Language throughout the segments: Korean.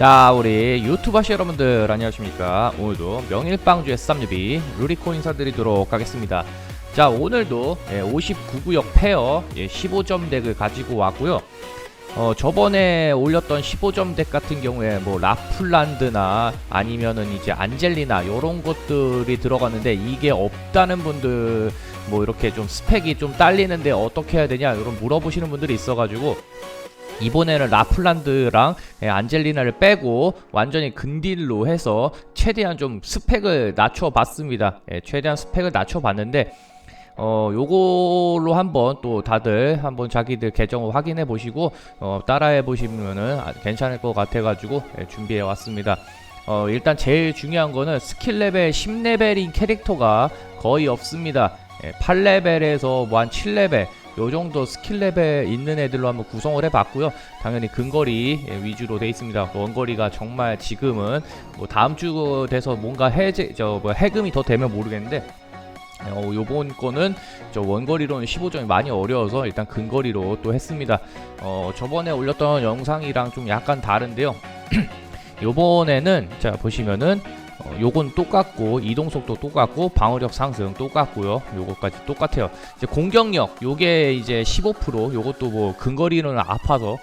자 우리 유튜브 하시 여러분들 안녕하십니까? 오늘도 명일빵주의 쌈유비 루리코 인사드리도록 하겠습니다. 자 오늘도 59구역 페어 15점 덱을 가지고 왔고요. 어 저번에 올렸던 15점 덱 같은 경우에 뭐 라플란드나 아니면은 이제 안젤리나 요런 것들이 들어갔는데 이게 없다는 분들 뭐 이렇게 좀 스펙이 좀 딸리는데 어떻게 해야 되냐 이런 물어보시는 분들이 있어가지고 이번에는 라플란드랑 예, 안젤리나를 빼고 완전히 근딜로 해서 최대한 좀 스펙을 낮춰봤습니다. 예, 최대한 스펙을 낮춰봤는데 어 요걸로 한번 또 다들 한번 자기들 계정을 확인해 보시고 어 따라해 보시면은 아- 괜찮을 것 같아 가지고 예, 준비해 왔습니다. 어 일단 제일 중요한 거는 스킬 레벨 10레벨인 캐릭터가 거의 없습니다. 예, 8레벨에서 뭐 한 7레벨 요 정도 스킬 레벨 있는 애들로 한번 구성을 해봤고요. 당연히 근거리 예, 위주로 돼 있습니다. 원거리가 정말 지금은 뭐 다음 주 돼서 뭔가 해제 저뭐 해금이 더 되면 모르겠는데 어, 요번 거는 저 원거리로는 15점이 많이 어려워서 일단 근거리로 또 했습니다. 어, 저번에 올렸던 영상이랑 좀 약간 다른데요. 요번에는 자 보시면은 어, 요건 똑같고 이동 속도 똑같고 방어력 상승 똑같고요. 요거까지 똑같아요. 이제 공격력 요게 이제 15% 요것도 뭐 근거리는 아파서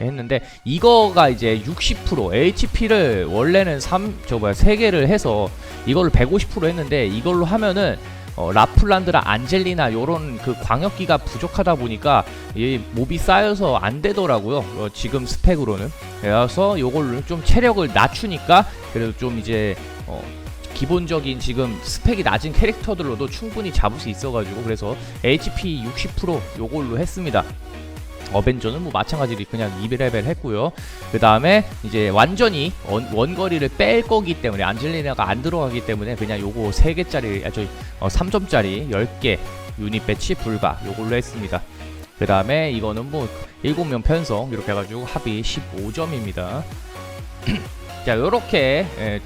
했는데 이거가 이제 60% HP를 원래는 3 저 뭐야 3개를 해서 이걸로 150% 했는데 이걸로 하면은 어, 라플란드랑 안젤리나 요런 그 광역기가 부족하다 보니까 이 몹이 쌓여서 안 되더라고요. 어, 지금 스펙으로는. 그래서 요걸로 좀 체력을 낮추니까 그래도 좀 이제 어, 기본적인 지금 스펙이 낮은 캐릭터들로도 충분히 잡을 수 있어가지고 그래서 HP 60% 요걸로 했습니다. 어벤져는 뭐 마찬가지로 그냥 2레벨 했고요. 그 다음에 이제 완전히 원, 원거리를 뺄 거기 때문에 안젤리나가 안 들어가기 때문에 그냥 요거 3개짜리, 아, 저기 어, 3점짜리 10개 유닛 배치 불가 요걸로 했습니다. 그 다음에 이거는 뭐 7명 편성 이렇게 해가지고 합이 15점입니다. 자, 요렇게 예,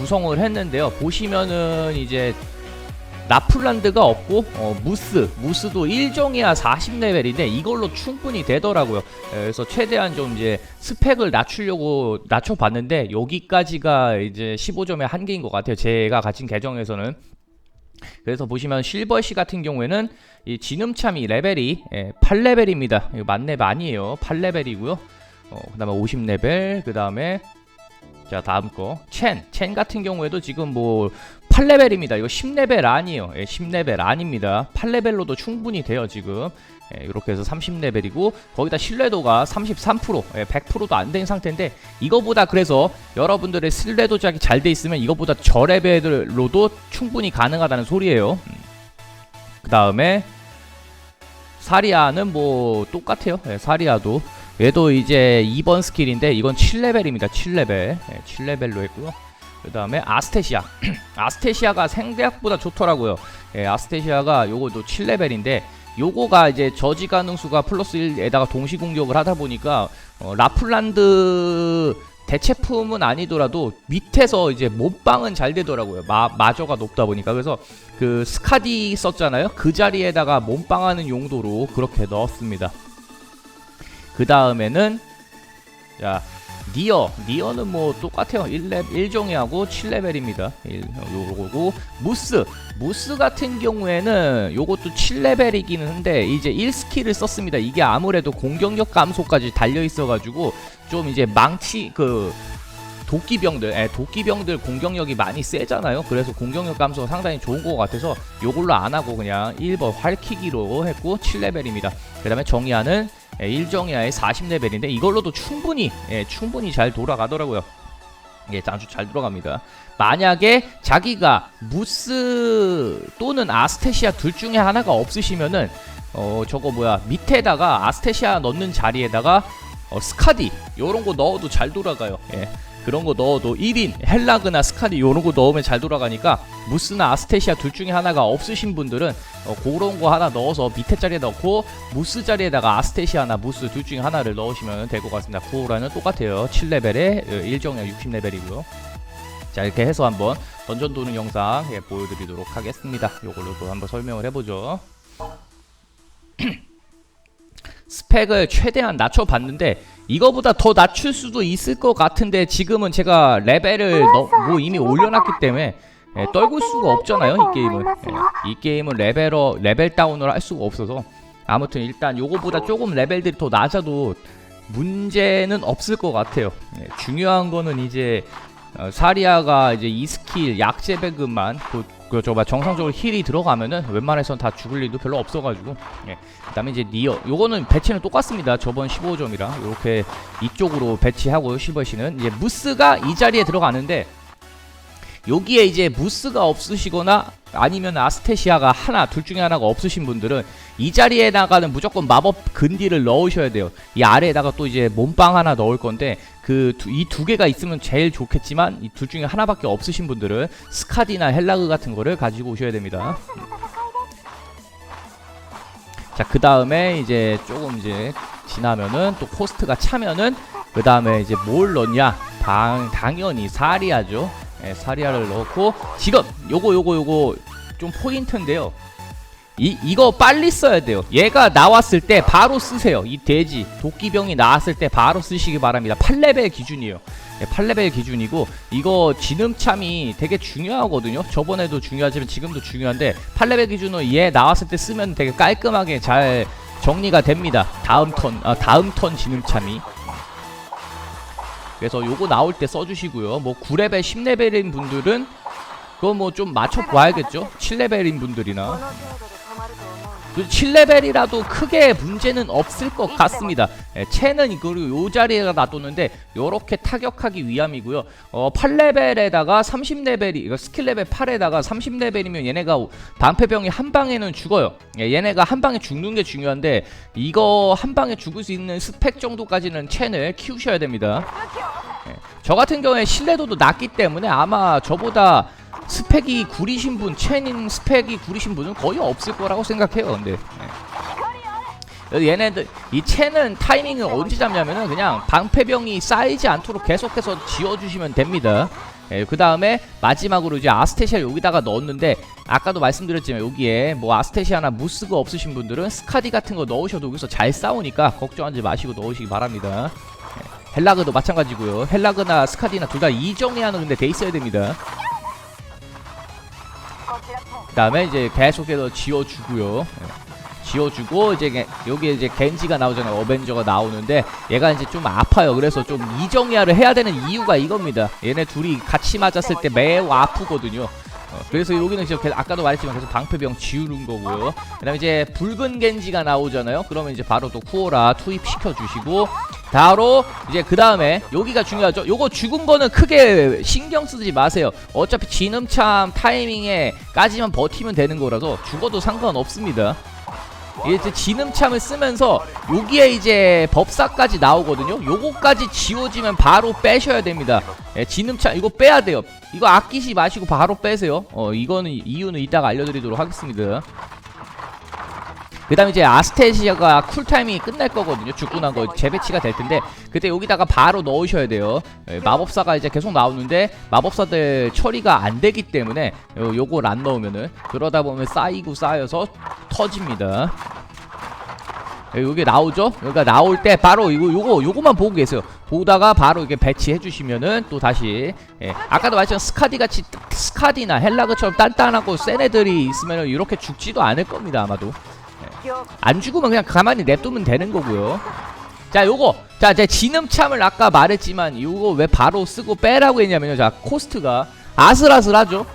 구성을 했는데요. 보시면은 이제 라플란드가 없고 어, 무스 무스도 1종이야 40레벨인데 이걸로 충분히 되더라고요. 예, 그래서 최대한 좀 이제 스펙을 낮추려고 낮춰봤는데 여기까지가 이제 15점의 한계인 것 같아요. 제가 가진 계정에서는. 그래서 보시면 실버시 같은 경우에는 이 진음참이 레벨이 예, 8레벨입니다. 이거 만렙 아니에요. 8레벨이고요. 어, 그 다음에 50레벨 그 다음에 자 다음 거 첸. 첸 같은 경우에도 지금 뭐 8레벨입니다. 이거 10레벨 아니에요. 예, 10레벨 아닙니다. 8레벨로도 충분히 돼요 지금. 예, 이렇게 해서 30레벨이고 거기다 신뢰도가 33% 예, 100%도 안 된 상태인데 이거보다 그래서 여러분들의 신뢰도 작이 잘 돼 있으면 이거보다 저레벨로도 충분히 가능하다는 소리예요. 그 다음에 사리아는 뭐 똑같아요. 예, 사리아도 얘도 이제 2번 스킬인데 이건 7레벨입니다. 7레벨. 예, 7레벨로 했고요. 그 다음에 아스테시아. 아스테시아가 생각보다 좋더라고요. 예, 아스테시아가 요거도 7레벨인데 요거가 이제 저지 가능수가 플러스 1에다가 동시 공격을 하다 보니까 어, 라플란드 대체품은 아니더라도 밑에서 이제 몸빵은 잘 되더라고요. 마, 마저가 높다 보니까. 그래서 그 스카디 썼잖아요. 그 자리에다가 몸빵하는 용도로 그렇게 넣었습니다. 그 다음에는 자 니어. 니어는 뭐 똑같아요. 1레 1종이하고 7레벨입니다. 요거고. 무스. 무스 같은 경우에는 요것도 7레벨이기는 한데 이제 1스킬을 썼습니다. 이게 아무래도 공격력 감소까지 달려 있어 가지고 좀 이제 망치 그 도끼병들, 예, 도끼병들 공격력이 많이 세잖아요. 그래서 공격력 감소가 상당히 좋은 것 같아서 요걸로 안 하고 그냥 1번 활키기로 했고 7레벨입니다. 그 다음에 정의하는 예, 1정의하의 40레벨인데 이걸로도 충분히 예, 충분히 잘 돌아가더라고요. 예, 아주 잘 돌아갑니다. 만약에 자기가 무스 또는 아스테시아 둘 중에 하나가 없으시면은 어 저거 뭐야 밑에다가 아스테시아 넣는 자리에다가 어, 스카디 요런 거 넣어도 잘 돌아가요. 예. 그런 거 넣어도 1인 헬라그나 스카디 요런 거 넣으면 잘 돌아가니까 무스나 아스테시아 둘 중에 하나가 없으신 분들은 어, 그런 거 하나 넣어서 밑에 자리에 넣고 무스 자리에다가 아스테시아나 무스 둘 중에 하나를 넣으시면 될 것 같습니다. 쿠오라는 똑같아요. 7레벨에 1정량 60레벨이고요. 자 이렇게 해서 한번 던전 도는 영상 예, 보여드리도록 하겠습니다. 요걸로 또 한번 설명을 해보죠. 스펙을 최대한 낮춰봤는데 이거보다 더 낮출 수도 있을 것 같은데 지금은 제가 레벨을 너, 뭐 이미 올려놨기 때문에 예, 떨굴 수가 없잖아요 이 게임은. 예, 이 게임은 레벨어 레벨 다운을 할 수가 없어서. 아무튼 일단 요거보다 조금 레벨들이 더 낮아도 문제는 없을 것 같아요. 예, 중요한 거는 이제 어, 사리아가 이제 이 스킬 약제 배급만 그, 그 저봐 정상적으로 힐이 들어가면은 웬만해선 다 죽을 일도 별로 없어가지고. 예. 그 다음에 이제 니어. 요거는 배치는 똑같습니다. 저번 15점이랑 이렇게 이쪽으로 배치하고 실버시는 이제 무스가 이 자리에 들어가는데 여기에 이제 무스가 없으시거나 아니면 아스테시아가 하나 둘 중에 하나가 없으신 분들은 이 자리에다가는 무조건 마법 근디를 넣으셔야 돼요. 이 아래에다가 또 이제 몸빵 하나 넣을 건데 그이두 개가 있으면 제일 좋겠지만 이 둘 중에 하나밖에 없으신 분들은 스카디나 헬라그 같은 거를 가지고 오셔야 됩니다. 자, 그 다음에 이제 조금 이제 지나면은 또 코스트가 차면은 그 다음에 이제 뭘 넣냐? 방, 당연히 사리아죠. 예, 사리아를 넣고 지금 요거 요거 요거 좀 포인트인데요. 이 이거 빨리 써야 돼요. 얘가 나왔을 때 바로 쓰세요. 이 돼지 도끼병이 나왔을 때 바로 쓰시기 바랍니다. 8레벨 기준이에요. 예, 8레벨 기준이고 이거 진음참이 되게 중요하거든요. 저번에도 중요하지만 지금도 중요한데 8레벨 기준으로 얘 나왔을 때 쓰면 되게 깔끔하게 잘 정리가 됩니다. 다음 턴 아, 다음 턴 진음참이 그래서 요거 나올 때 써주시고요. 뭐 9레벨, 10레벨인 분들은 그거 뭐 좀 맞춰 봐야겠죠. 7레벨인 분들이나 7레벨이라도 크게 문제는 없을 것 같습니다. 예, 채는 그리고 요 자리에가 놔뒀는데 요렇게 타격하기 위함이고요. 어 8레벨에다가 30레벨이 이거 스킬 레벨 8에다가 30레벨이면 얘네가 방패병이 한 방에는 죽어요. 예, 얘네가 한 방에 죽는 게 중요한데 이거 한 방에 죽을 수 있는 스펙 정도까지는 첸을 키우셔야 됩니다. 예, 저 같은 경우에 신뢰도도 낮기 때문에 아마 저보다 스펙이 구리신 분, 체닌 스펙이 구리신 분은 거의 없을 거라고 생각해요. 근데 예. 얘네들 이 체는 타이밍을 언제 잡냐면은 그냥 방패병이 쌓이지 않도록 계속해서 지어주시면 됩니다. 예, 그 다음에 마지막으로 이제 아스테시아 여기다가 넣었는데 아까도 말씀드렸지만 여기에 뭐 아스테시아나 무스가 없으신 분들은 스카디 같은 거 넣으셔도 여기서 잘 싸우니까 걱정하지 마시고 넣으시기 바랍니다. 예, 헬라그도 마찬가지고요. 헬라그나 스카디나 둘 다 이정해하는 근데 돼 있어야 됩니다. 그 다음에 이제 계속해서 지어주고요. 예. 지어주고 이제 게- 여기에 이제 겐지가 나오잖아요. 어벤져가 나오는데 얘가 이제 좀 아파요. 그래서 좀 이정리아를 해야 되는 이유가 이겁니다. 얘네 둘이 같이 맞았을 때 매우 아프거든요. 어, 그래서 여기는 지금 계속 아까도 말했지만 계속 방패병 지우는 거고요. 그 다음에 이제 붉은 겐지가 나오잖아요. 그러면 이제 바로 또 쿠오라 투입 시켜 주시고 바로 이제 그 다음에 여기가 중요하죠. 요거 죽은 거는 크게 신경 쓰지 마세요. 어차피 진음참 타이밍에 까지만 버티면 되는 거라서 죽어도 상관없습니다. 이제 진음참을 쓰면서 여기에 이제 법사까지 나오거든요. 요거까지 지워지면 바로 빼셔야 됩니다. 예, 진음참 이거 빼야 돼요. 이거 아끼지 마시고 바로 빼세요. 어 이거는 이유는 이따가 알려드리도록 하겠습니다. 그 다음에 이제 아스테시아가 쿨타임이 끝날 거거든요. 죽고 난 거 재배치가 될 텐데 그때 여기다가 바로 넣으셔야 돼요. 예, 마법사가 이제 계속 나오는데 마법사들 처리가 안 되기 때문에 요, 요걸 안 넣으면은 그러다 보면 쌓이고 쌓여서 터집니다. 예, 여기 나오죠? 여기가 나올 때 바로 이거 요거 요거만 보고 계세요. 보다가 바로 이렇게 배치해 주시면은 또 다시 예, 아까도 말했지만 스카디 같이 스카디나 헬라그처럼 단단하고 센 애들이 있으면 이렇게 죽지도 않을 겁니다 아마도. 안 죽으면 그냥 가만히 냅두면 되는 거고요. 자, 요거. 자, 제 진음참을 아까 말했지만 요거 왜 바로 쓰고 빼라고 했냐면요. 자, 코스트가 아슬아슬하죠.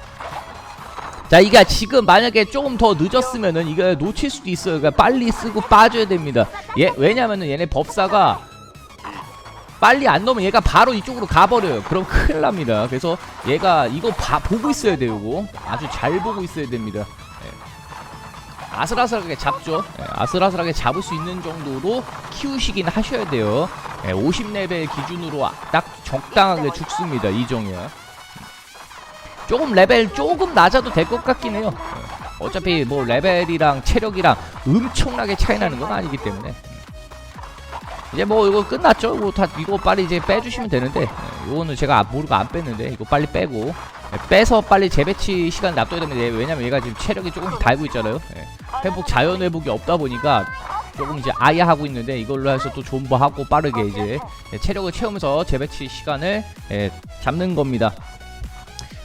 자, 이게 지금 만약에 조금 더 늦었으면은 이거 놓칠 수도 있어요. 그러니까 빨리 쓰고 빠져야 됩니다. 얘 왜냐면은 얘네 법사가 빨리 안 넣으면 얘가 바로 이쪽으로 가버려요. 그럼 큰일 납니다. 그래서 얘가 이거 봐, 보고 있어야 돼요. 이거 아주 잘 보고 있어야 됩니다. 아슬아슬하게 잡죠. 예, 아슬아슬하게 잡을 수 있는 정도로 키우시긴 하셔야 돼요. 예, 50레벨 기준으로 아- 딱 적당하게 죽습니다. 이종이야. 조금 레벨 조금 낮아도 될 것 같긴 해요. 예, 어차피 뭐 레벨이랑 체력이랑 엄청나게 차이 나는 건 아니기 때문에. 이제 뭐 이거 끝났죠? 이거 다 이거 빨리 이제 빼주시면 되는데 예, 이거는 제가 모르고 안 뺐는데 이거 빨리 빼고 예, 빼서 빨리 재배치 시간 놔둬야 됩니다. 예, 왜냐면 얘가 지금 체력이 조금씩 달고 있잖아요. 예. 회복 자연 회복이 없다 보니까 조금 이제 아야 하고 있는데 이걸로 해서 또 존버하고 빠르게 이제 예, 체력을 채우면서 재배치 시간을 예, 잡는 겁니다.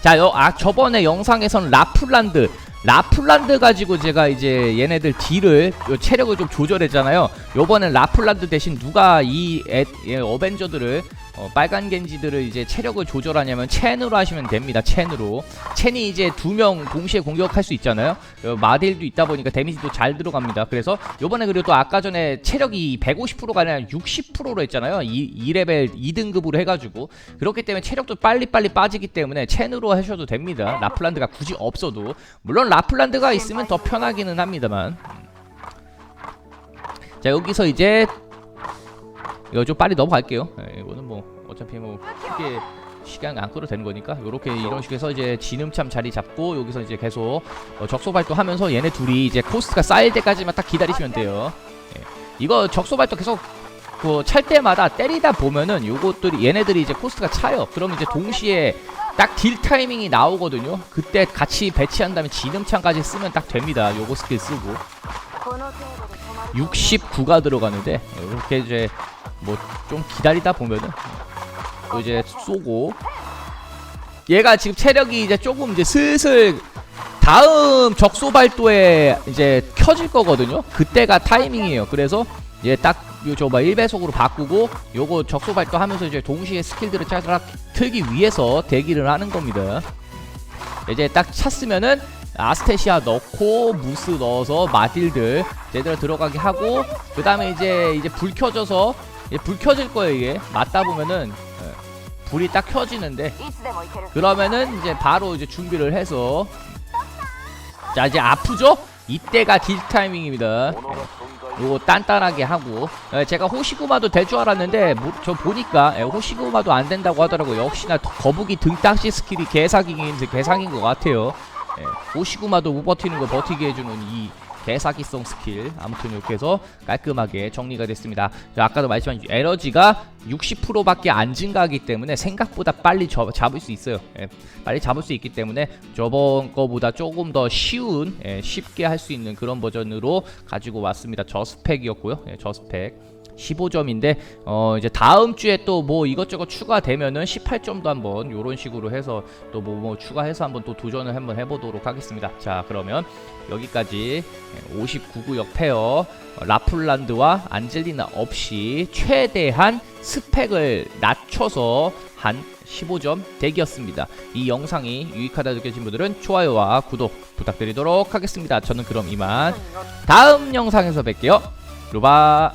자, 요, 아, 저번에 영상에서는 라플란드, 라플란드 가지고 제가 이제 얘네들 딜을, 요 체력을 좀 조절했잖아요. 요번엔 라플란드 대신 누가 이 애, 예, 어벤져들을, 어, 빨간 겐지들을 이제 체력을 조절하냐면 첸으로 하시면 됩니다. 첸으로. 첸이 이제 두 명 동시에 공격할 수 있잖아요. 요 마딜도 있다 보니까 데미지도 잘 들어갑니다. 그래서 요번에 그리고 또 아까 전에 체력이 150%가 아니라 60%로 했잖아요. 이 2레벨 2등급으로 해가지고. 그렇기 때문에 체력도 빨리빨리 빠지기 때문에 첸으로 하셔도 됩니다. 라플란드가 굳이 없어도. 물론 라플란드가 있으면 더 편하기는 합니다만. 자, 여기서 이제 이거 좀 빨리 넘어갈게요. 예, 이거는 뭐 어차피 뭐 크게 시간 안 끌어도 되는 거니까 요렇게 이런 식으로 해서 이제 진음참 자리 잡고 여기서 이제 계속 어, 적소 발동하면서 얘네 둘이 이제 코스트가 쌓일 때까지만 딱 기다리시면 돼요. 예. 이거 적소 발동 계속 그 찰 때마다 때리다 보면은 요것들이 얘네들이 이제 코스트가 차요. 그럼 이제 동시에 딱 딜 타이밍이 나오거든요. 그때 같이 배치한 다음에 진음창까지 쓰면 딱 됩니다. 요거 스킬 쓰고 69가 들어가는데 이렇게 이제 뭐 좀 기다리다 보면은 또 이제 쏘고 얘가 지금 체력이 이제 조금 이제 슬슬 다음 적소 발도에 이제 켜질 거거든요. 그때가 타이밍이에요. 그래서 얘딱 저뭐 1배속으로 바꾸고 요거 적소 발도 하면서 이제 동시에 스킬들을 짜rak 틀기 위해서 대기를 하는 겁니다. 이제 딱 찼으면은 아스테시아 넣고 무스 넣어서 마딜들 제대로 들어가게 하고 그 다음에 이제 이제 불 켜져서 이제 불 켜질 거예요 이게 맞다 보면은 예, 불이 딱 켜지는데 그러면은 이제 바로 이제 준비를 해서 자 이제 아프죠? 이때가 딜 타이밍입니다. 요거 단단하게 하고 예, 제가 호시구마도 될 줄 알았는데 뭐, 저 보니까 예, 호시구마도 안 된다고 하더라고요. 역시나 더- 거북이 등딱지 스킬이 개사기인 개사기인 것 같아요. 예, 호시구마도 못 버티는 거 버티게 해주는 이 개사기성 스킬. 아무튼 이렇게 해서 깔끔하게 정리가 됐습니다. 자, 아까도 말했지만 에너지가 60%밖에 안 증가하기 때문에 생각보다 빨리 저, 잡을 수 있어요. 예, 빨리 잡을 수 있기 때문에 저번 거보다 조금 더 쉬운 예, 쉽게 할 수 있는 그런 버전으로 가지고 왔습니다. 저 스펙이었고요. 예, 저 스펙 15점인데 어 이제 다음 주에 또 뭐 이것저것 추가되면은 18점도 한번 요런 식으로 해서 또 뭐 뭐 추가해서 한번 또 도전을 한번 해보도록 하겠습니다. 자 그러면 여기까지 59구역 페어 어, 라플란드와 안젤리나 없이 최대한 스펙을 낮춰서 한 15점 대기였습니다. 이 영상이 유익하다 느껴진 분들은 좋아요와 구독 부탁드리도록 하겠습니다. 저는 그럼 이만 다음 영상에서 뵐게요. 루바